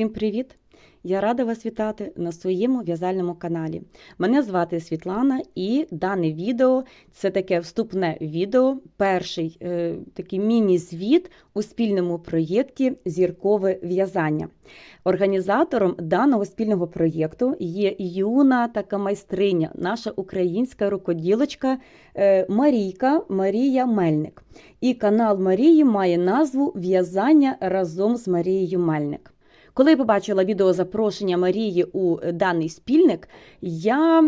Усім привіт! Я рада вас вітати на своєму в'язальному каналі. Мене звати Світлана, і дане відео це таке вступне відео, перший е, такий міні-звіт у спільному проєкті Зіркове в'язання. Організатором даного спільного проєкту є юна така майстриня, наша українська рукоділочка е, Марійка Марія Мельник. І канал Марії має назву В'язання разом з Марією Мельник. Коли я побачила відео запрошення Марії у даний спільник, я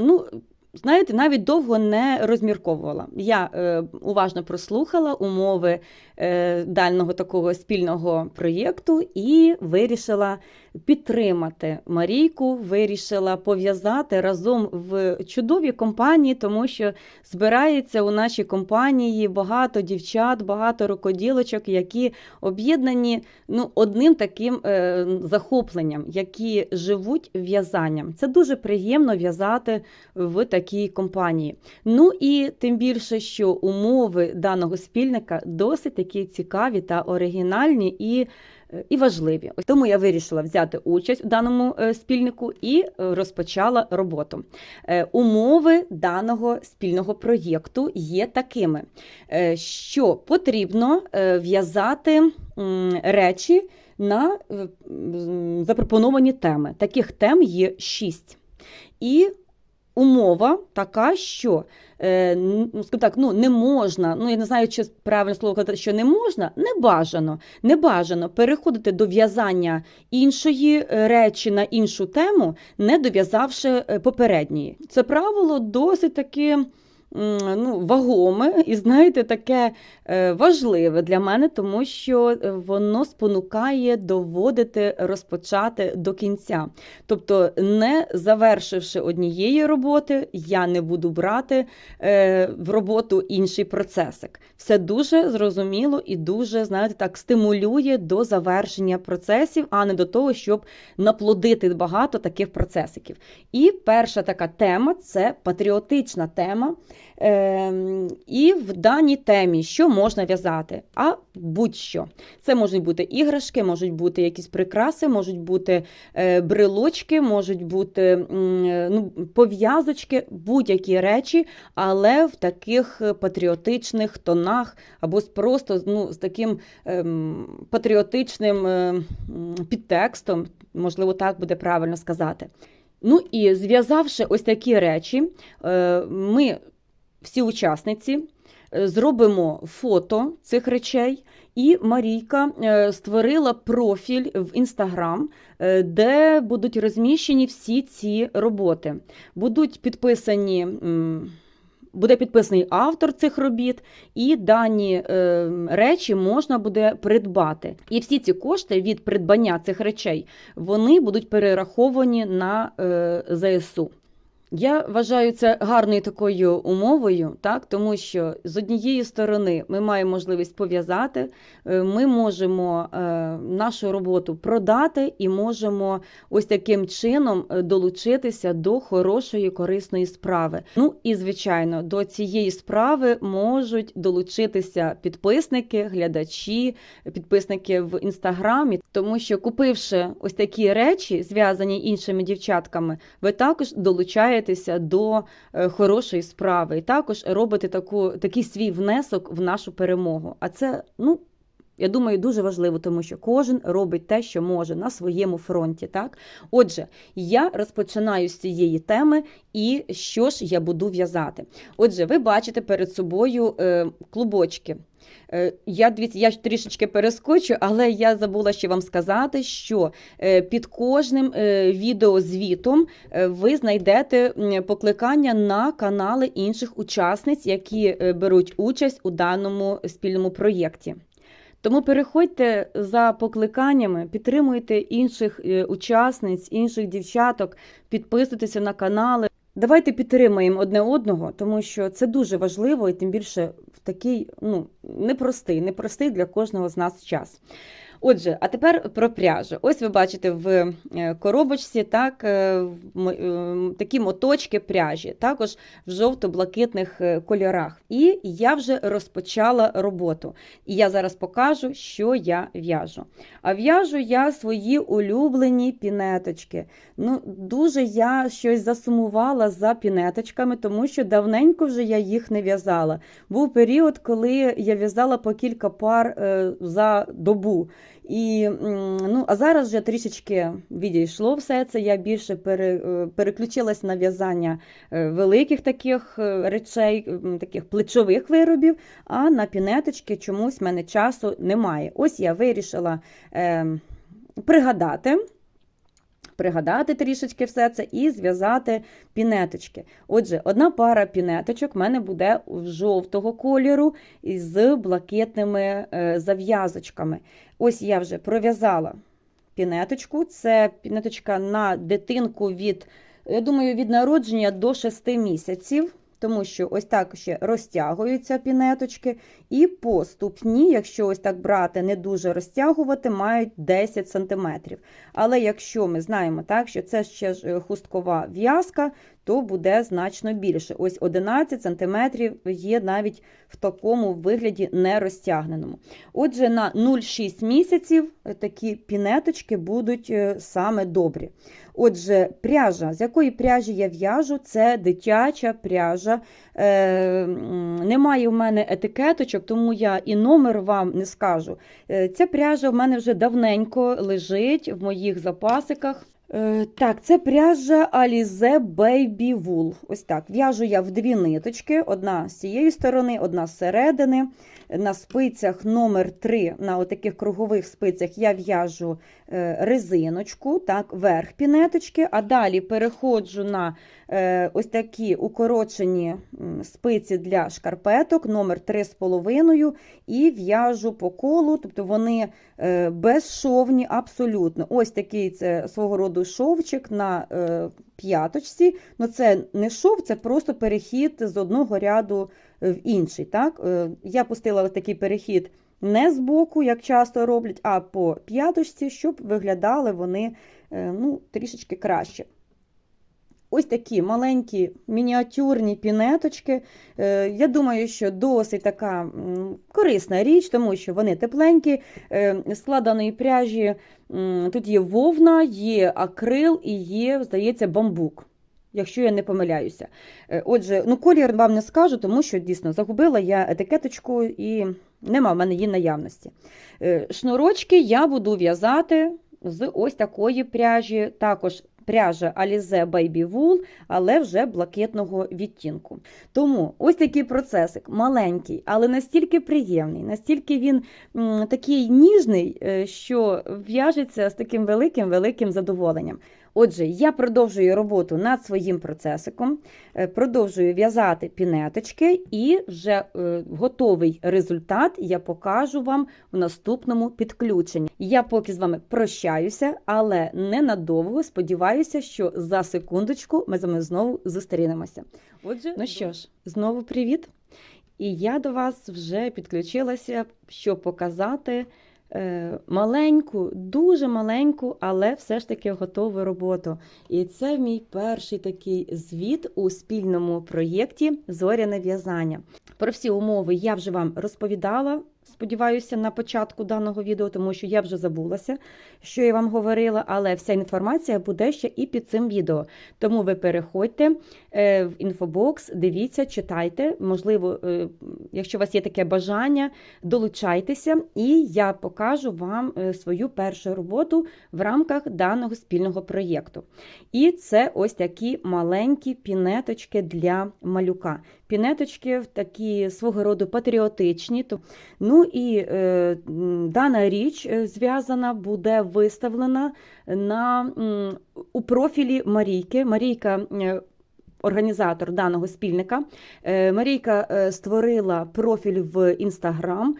ну. Знаєте, навіть довго не розмірковувала. Я е, уважно прослухала умови е, дальнього такого спільного проєкту і вирішила підтримати Марійку, вирішила пов'язати разом в чудовій компанії, тому що збирається у нашій компанії багато дівчат, багато рукоділочок, які об'єднані ну, одним таким е, захопленням, які живуть в'язанням. Це дуже приємно в'язати в такій компанії. Ну і тим більше, що умови даного спільника досить такі цікаві та оригінальні і. е, І важливі. Тому я вирішила взяти участь у даному е, спільнику і е, розпочала роботу. Умови даного спільного проєкту є такими, що потрібно в'язати речі на запропоновані теми. Таких тем є шість. І умова така, що е, ну, так, ну, не можна, ну я не знаю, чи правильне слово казати, що не можна, не бажано, не бажано переходити до в'язання іншої е, речі на іншу тему, не дов'язавши е, попередньої. Це правило досить таки. Ну, вагоме і знаєте, таке е, важливе для мене, тому що е, воно спонукає доводити розпочати до кінця. Тобто, не завершивши однієї роботи, я не буду брати е, в роботу інший процесик. Все дуже зрозуміло і дуже, знаєте, так стимулює до завершення процесів, а не до того, щоб наплодити багато таких процесиків. І перша така тема це патріотична тема. Ем, і в даній темі що можна в'язати? А будь-що. Це можуть бути іграшки, можуть бути якісь прикраси, можуть бути е, брелочки, можуть бути е, ну, пов'язочки, будь-які речі, але в таких патріотичних тонах або просто ну, з таким ем, патріотичним е, підтекстом, можливо, так буде правильно сказати. Ну і зв'язавши ось такі речі, ми всі учасниці е, зробимо фото цих речей, і Марійка е, створила профіль в Інстаграм, е, де будуть розміщені всі ці роботи. Будуть підписані. Буде підписаний автор цих робіт, і дані речі можна буде придбати. І всі ці кошти від придбання цих речей вони будуть перераховані на ЗСУ. Я вважаю це гарною такою умовою, так тому що з однієї сторони ми маємо можливість пов'язати, е, ми можемо е, нашу роботу продати і можемо ось таким чином е, долучитися до хорошої корисної справи. Ну і звичайно, до цієї справи можуть долучитися підписники, глядачі, підписники в інстаграмі, тому що купивши ось такі речі, зв'язані іншими дівчатками, ви також долучаєтеся до е, хорошої справи і також робите таку, такий свій внесок в нашу перемогу. А це, ну. Я думаю, дуже важливо, тому що кожен робить те, що може на своєму фронті. Так, отже, я розпочинаю з цієї теми, і що ж я буду в'язати. Отже, ви бачите перед собою е, клубочки. Е, Я я трішечки перескочу, але я забула ще вам сказати, що е, під кожним е, відеозвітом ви знайдете покликання на канали інших учасниць, які беруть участь у даному спільному проєкті. Тому переходьте за покликаннями, підтримуйте інших учасниць, інших дівчаток, підписуйтеся на канали. Давайте підтримаємо одне одного, тому що це дуже важливо і тим більше такий ну непростий, непростий для кожного з нас час. Отже, а тепер про пряжу. Ось ви бачите в е, коробочці так, е, е, такі моточки пряжі, також в жовто-блакитних кольорах. І я вже розпочала роботу. І я зараз покажу, що я в'яжу. А в'яжу я свої улюблені пінеточки. Ну, дуже я щось засумувала за пінеточками, тому що давненько вже я їх не в'язала. Був період, коли я в'язала по кілька пар за добу. І, ну, а зараз вже трішечки відійшло все це. Я більше пере, е, переключилась на в'язання е, великих таких е, речей, таких плечових виробів, а на пінеточки чомусь в мене часу немає. Ось я вирішила е, пригадати. Пригадати трішечки все це і зв'язати пінеточки. Отже, одна пара пінеточок в мене буде жовтого кольору з блакитними е, зав'язочками. Ось я вже пров'язала пінеточку. Це пінеточка на дитинку від, я думаю, від народження до 6 місяців. Тому що ось так ще розтягуються пінеточки, і по ступні, якщо ось так брати, не дуже розтягувати, мають 10 см. Але якщо ми знаємо, так, що це ще ж е, хусткова в'язка, то буде значно більше. Ось 11 см є навіть в такому вигляді не розтягненому. Отже, на 0,6 місяців такі пінеточки будуть е, саме добрі. Отже, пряжа, з якої пряжі я в'яжу, це дитяча пряжа. Е, немає в мене етикеточок, тому я і номер вам не скажу. Е, ця пряжа в мене вже давненько лежить в моїх запасиках. Е, Так, це пряжа Alize Baby Wool. Ось так. В'яжу я в дві ниточки: одна з цієї сторони, одна з середини. На спицях номер 3 на отаких кругових спицях я в'яжу е, резиночку, так, верх пінеточки, а далі переходжу на е, ось такі укорочені спиці для шкарпеток, номер 3,5 і в'яжу по колу, тобто вони е, безшовні абсолютно. Ось такий це свого роду шовчик на п'яточці. Ну це не шов, це просто перехід з одного ряду в інший. Так? Е, Я пустила такий перехід не з боку, як часто роблять, а по п'яточці, щоб виглядали вони е, ну, трішечки краще. Ось такі маленькі мініатюрні пінеточки. Е, Я думаю, що досить така корисна річ, тому що вони тепленькі, е, складаної пряжі. Тут є вовна, є акрил і є, здається, бамбук. Якщо я не помиляюся. Е, Отже, ну колір вам не скажу, тому що дійсно загубила я етикеточку і нема в мене її наявності. Шнурочки я буду в'язати з ось такої пряжі, також пряжа Alize Baby Wool, але вже блакитного відтінку. Тому ось такий процесик маленький, але настільки приємний, настільки він такий ніжний, е, що в'яжеться з таким великим-великим задоволенням. Отже, я продовжую роботу над своїм процесиком, е, продовжую в'язати пінеточки, і вже е, готовий результат я покажу вам в наступному підключенні. Я поки з вами прощаюся, але ненадовго сподіваюся, що за секундочку ми з вами знову зустрінемося. Отже, ну що ж, знову привіт! І я до вас вже підключилася, щоб показати маленьку, дуже маленьку, але все ж таки готову роботу. І це мій перший такий звіт у спільному проєкті Зоряне в'язання. Про всі умови я вже вам розповідала. Сподіваюся, на початку даного відео, тому що я вже забулася, що я вам говорила, але вся інформація буде ще і під цим відео. Тому ви переходьте е, в інфобокс, дивіться, читайте. Можливо, е, якщо у вас є таке бажання, долучайтеся, і я покажу вам е, свою першу роботу в рамках даного спільного проєкту. І це ось такі маленькі пінеточки для малюка. Пінеточки такі свого роду патріотичні. Ну і е, дана річ е, зв'язана буде виставлена на, у профілі Марійки. Марійка. е, Організатор даного спільника Е, Марійка створила профіль в інстаграм.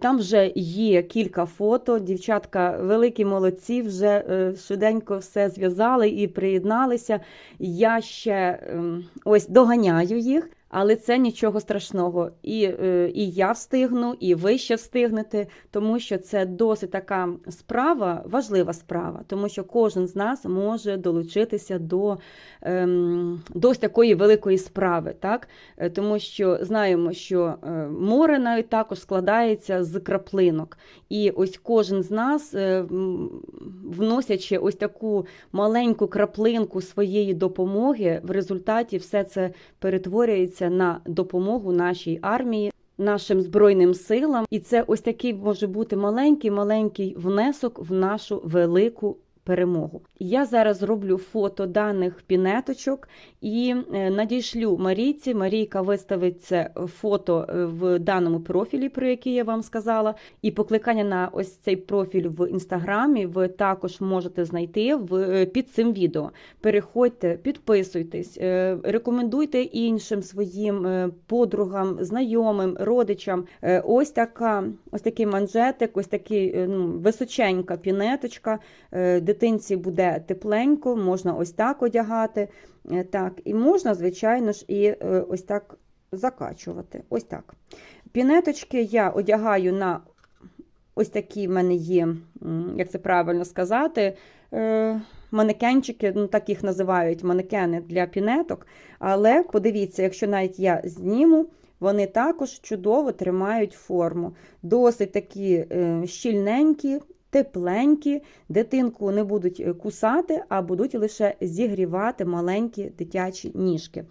Там вже є кілька фото. Дівчатка великі молодці, вже швиденько все зв'язали і приєдналися. Я ще ем, ось доганяю їх. Але це нічого страшного. І, е, і я встигну, і ви ще встигнете, тому що це досить така справа, важлива справа, тому що кожен з нас може долучитися до, ем, до такої великої справи. Так? Е, Тому що знаємо, що е, море навіть також складається з краплинок. І ось кожен з нас, вносячи ось таку маленьку краплинку своєї допомоги, в результаті все це перетворюється на допомогу нашій армії. Нашим збройним силам, і це ось такий може бути маленький маленький внесок в нашу велику перемогу. Я зараз зроблю фото даних пінеточок і е, надішлю Марійці. Марійка виставить це фото е, в даному профілі, про який я вам сказала. І покликання на ось цей профіль в інстаграмі ви також можете знайти в е, під цим відео. Переходьте, підписуйтесь, рекомендуйте іншим своїм подругам, знайомим, родичам. Ось така, ось такий манжетик, ось такий ну, височенька пінеточка. Дитинці буде тепленько, можна ось так одягати. Е, Так, і можна, звичайно ж, і е, ось так закачувати. Ось так. Пінеточки я одягаю на ось такі в мене є, як це правильно сказати, е, манекенчики, ну так їх називають манекени для пінеток. Але подивіться, якщо навіть я зніму, вони також чудово тримають форму. Досить такі щільненькі, тепленькі, дитинку не будуть е, кусати, а будуть лише зігрівати маленькі дитячі ніжки.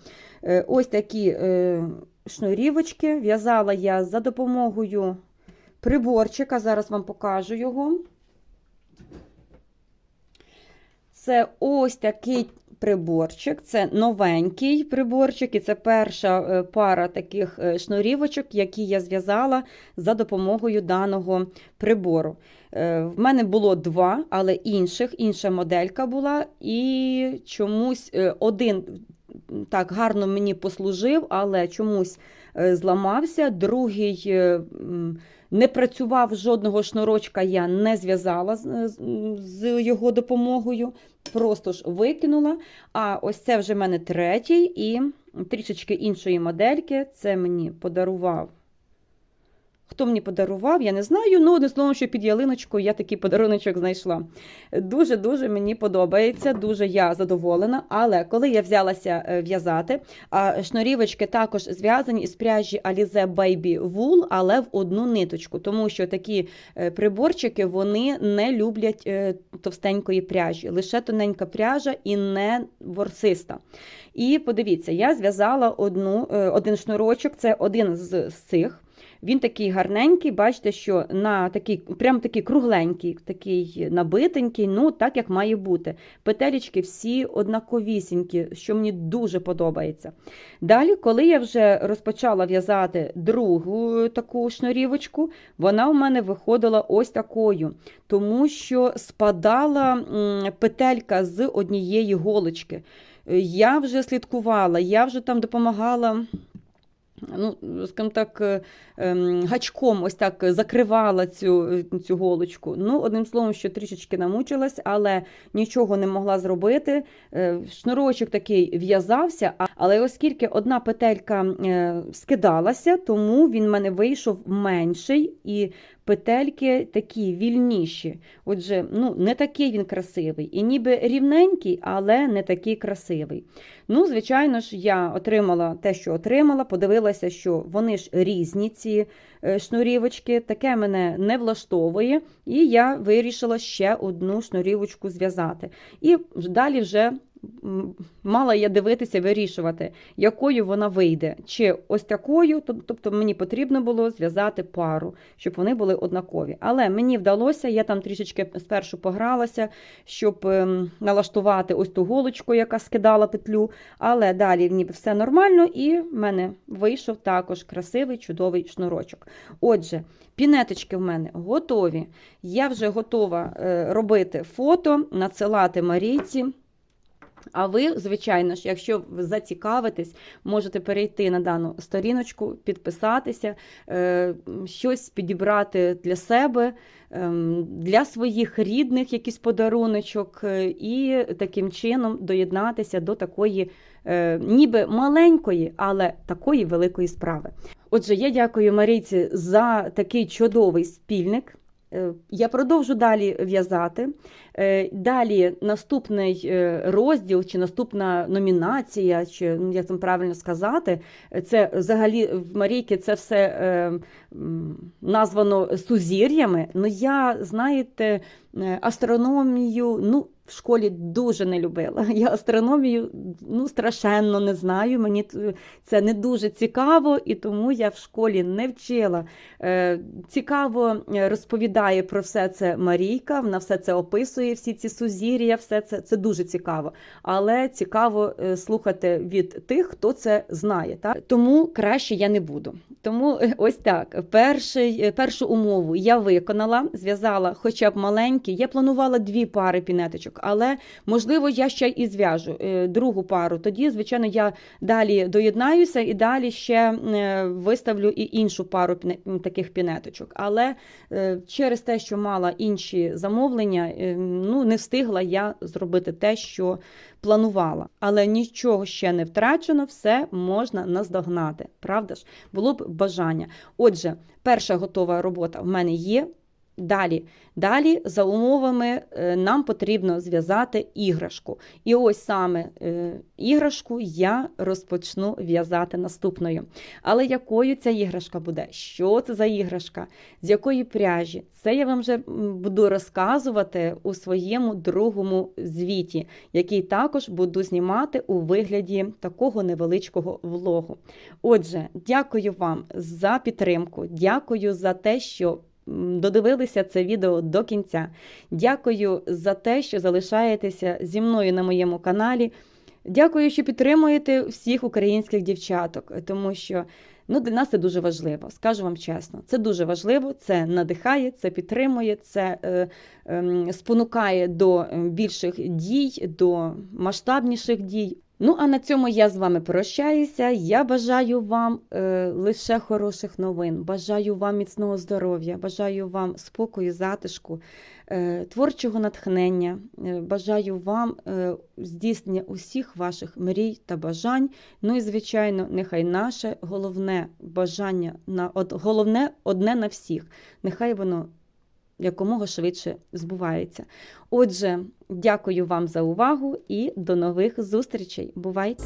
Е, Ось такі е, шнурівочки в'язала я за допомогою приборчика. Зараз вам покажу його. Це ось такий приборчик, це новенький приборчик, і це перша е, пара таких е, шнурівочок, які я зв'язала за допомогою даного прибору. Е, В мене було два, але інших, інша моделька була, і чомусь один так гарно мені послужив, але чомусь зламався, другий. Не працював жодного шнурочка, я не зв'язала з його допомогою, просто ж викинула. А ось це вже в мене третій і трішечки іншої модельки. Це мені подарував. Хто мені подарував, я не знаю. Ну, одним словом, що під ялиночкою я такий подаруночок знайшла. Дуже-дуже мені подобається, дуже я задоволена. Але коли я взялася е, в'язати, а шнурівочки також зв'язані із пряжі Alize Baby Wool, але в одну ниточку, тому що такі е, приборчики вони не люблять е, товстенької пряжі, лише тоненька пряжа і не ворсиста. І подивіться, я зв'язала одну, один шнурочок, це один з цих. Він такий гарненький, бачите, що на такий, прям такий кругленький, такий набитенький, ну так як має бути. Петелечки всі однаковісінькі, що мені дуже подобається. Далі, коли я вже розпочала в'язати другу таку шнурівочку, вона у мене виходила ось такою, тому що спадала петелька з однієї голочки. Я вже слідкувала, я вже там допомагала. Ну, скажімо так, е, ем, гачком ось так закривала цю, цю голочку. Ну, одним словом, що трішечки намучилась, але нічого не могла зробити. Е, Шнурочок такий в'язався, але оскільки одна петелька е, скидалася, тому він в мене вийшов менший і петельки такі вільніші. Отже, ну, не такий він красивий. І ніби рівненький, але не такий красивий. Ну, звичайно ж, я отримала те, що отримала, подивилася, що вони ж різні, ці е, шнурівочки. Таке мене не влаштовує, і я вирішила ще одну шнурівочку зв'язати. І далі вже мала я дивитися, вирішувати, якою вона вийде. Чи ось такою, тобто мені потрібно було зв'язати пару, щоб вони були однакові. Але мені вдалося, я там трішечки спершу погралася, щоб ем, налаштувати ось ту голочку, яка скидала петлю. Але далі ніби все нормально, і в мене вийшов також красивий чудовий шнурочок. Отже, пінеточки в мене готові. Я вже готова е, робити фото, надсилати Марійці. А ви, звичайно ж, якщо ви зацікавитесь, можете перейти на дану сторіночку, підписатися, е, щось підібрати для себе, ем, для своїх рідних, якийсь подаруночок, е, і таким чином доєднатися до такої, е, ніби маленької, але такої великої справи. Отже, я дякую Марійці за такий чудовий спільник. Е, Я продовжу далі в'язати. Е, Далі наступний е, розділ чи наступна номінація, чи ну, як там правильно сказати, це взагалі в Марійки це все названо сузір'ями. Ну я, знаєте, астрономію, ну. В школі дуже не любила. Я астрономію ну, страшенно не знаю. Мені це не дуже цікаво, і тому я в школі не вчила. Е, Цікаво е, розповідає про все це Марійка, вона все це описує, всі ці сузір'я, все це, це дуже цікаво. Але цікаво е, слухати від тих, хто це знає. Так? Тому краще я не буду. Тому е, ось так. Перший, е, першу умову я виконала, зв'язала хоча б маленькі. Я планувала дві пари пінеточок, але можливо я ще і зв'яжу е, другу пару. Тоді, звичайно, я далі доєднаюся і далі ще е, виставлю і іншу пару таких пінеточок. Але е, через те, що мала інші замовлення, ну не встигла я зробити те, що планувала. Але нічого ще не втрачено, все можна наздогнати. Правда ж? Було б бажання. Отже, перша готова робота в мене є. Далі, далі, за умовами, е, нам потрібно зв'язати іграшку. І ось саме е, іграшку я розпочну в'язати наступною. Але якою ця іграшка буде? Що це за іграшка? З якої пряжі? Це я вам вже буду розказувати у своєму другому звіті, який також буду знімати у вигляді такого невеличкого влогу. Отже, дякую вам за підтримку, дякую за те, що додивилися це відео до кінця. Дякую за те, що залишаєтеся зі мною на моєму каналі. Дякую, що підтримуєте всіх українських дівчаток, тому що ну, для нас це дуже важливо. Скажу вам чесно, це дуже важливо, це надихає, це підтримує, це е, ем, спонукає до е, більших дій, до масштабніших дій. Ну, а на цьому я з вами прощаюся. Я бажаю вам е, лише хороших новин. Бажаю вам міцного здоров'я, бажаю вам спокою, затишку, е, творчого натхнення. Е, бажаю вам е, здійснення усіх ваших мрій та бажань. Ну і, звичайно, нехай наше головне бажання на од, головне одне на всіх. Нехай воно якомога швидше збувається. Отже, дякую вам за увагу і до нових зустрічей. Бувайте!